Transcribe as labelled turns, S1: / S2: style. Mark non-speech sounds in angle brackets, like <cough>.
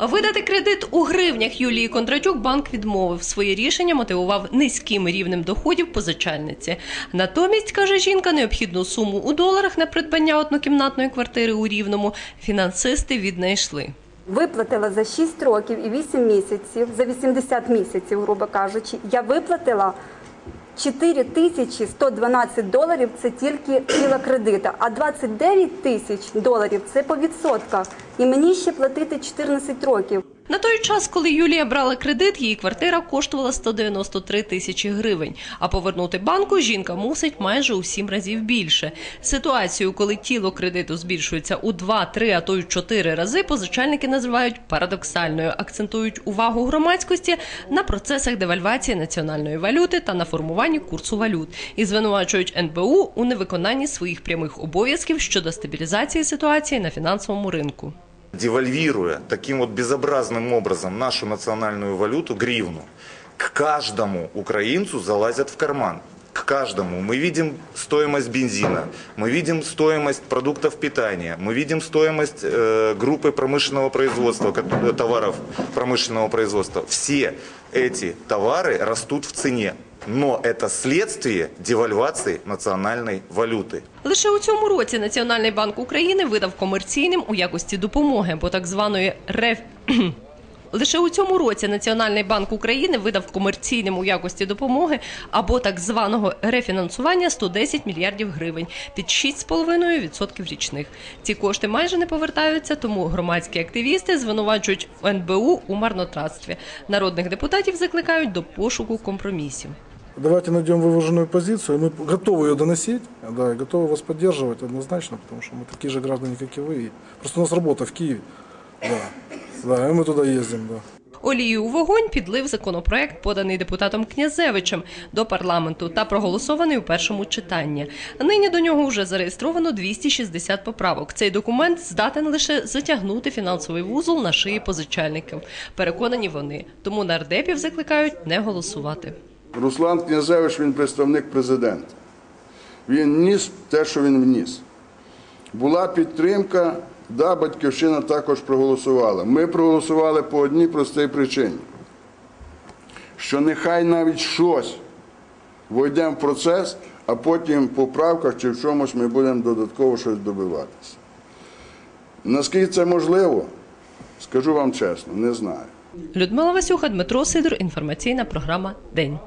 S1: Видати кредит у гривнях Юлії Кондратюк банк відмовив. Своє рішення мотивував низьким рівнем доходів позичальниці. Натомість, каже жінка, необхідну суму у доларах на придбання однокімнатної квартири у Рівному фінансисти віднайшли.
S2: Виплатила за 6 років і 8 місяців, за 80 місяців, грубо кажучи, я виплатила 4 тисячі 112 доларів це тільки тіла кредита, а 29 тисяч доларів це по відсотках. І мені ще платити 14 років.
S1: На той час, коли Юлія брала кредит, її квартира коштувала 193 тисячі гривень. А повернути банку жінка мусить майже у сім разів більше. Ситуацію, коли тіло кредиту збільшується у 2, 3, а то й 4 рази, позичальники називають парадоксальною. Акцентують увагу громадськості на процесах девальвації національної валюти та на формуванні курсу валют і звинувачують НБУ у невиконанні своїх прямих обов'язків щодо стабілізації ситуації на фінансовому ринку.
S3: Девальвируя таким вот безобразным образом нашу национальную валюту, гривну, к каждому украинцу залазят в карман К каждому. Мы видим стоимость бензина, мы видим стоимость продуктов питания, мы видим стоимость э, группы промышленного производства, как- э, товаров промышленного производства. Все эти товары растут в цене. Но это следствие девальвации национальной валюты.
S1: Лише у цьому році Національний банк України видав комерційним у якості допомоги, бо так званої реф. <clears throat> Лише у цьому році Національний банк України видав комерційним у якості допомоги або так званого рефінансування 110 мільярдів гривень під 6,5% річних. Ці кошти майже не повертаються, тому громадські активісти звинувачують НБУ у марнотратстві. Народних депутатів закликають до пошуку компромісів.
S4: Давайте найдем вываженную позицию. Мы готовы ее доносить, да, и готовы вас поддерживать однозначно, потому что мы такие же граждане, как и вы. И Просто у нас работа в Киеве. Да, да, и мы туда ездим, да.
S1: Олію у вогонь підлив законопроект, поданий депутатом Князевичем до парламенту та проголосований у першому читанні. Нині до нього вже зареєстровано 260 поправок. Цей документ здатен лише затягнути фінансовий вузол на шиї позичальників. Переконані вони. Тому нардепів закликають не голосувати.
S5: Руслан Князевич він представник президента. Він ніс те, що він вніс. Була підтримка, да, батьківщина також проголосувала. Ми проголосували по одній простій причині, що нехай навіть щось войдемо в процес, а потім по правках чи в чомусь ми будемо додатково щось добиватися. Наскільки це можливо, скажу вам чесно, не знаю.
S1: Людмила Васюха, Дмитро Сидор. Інформаційна програма День.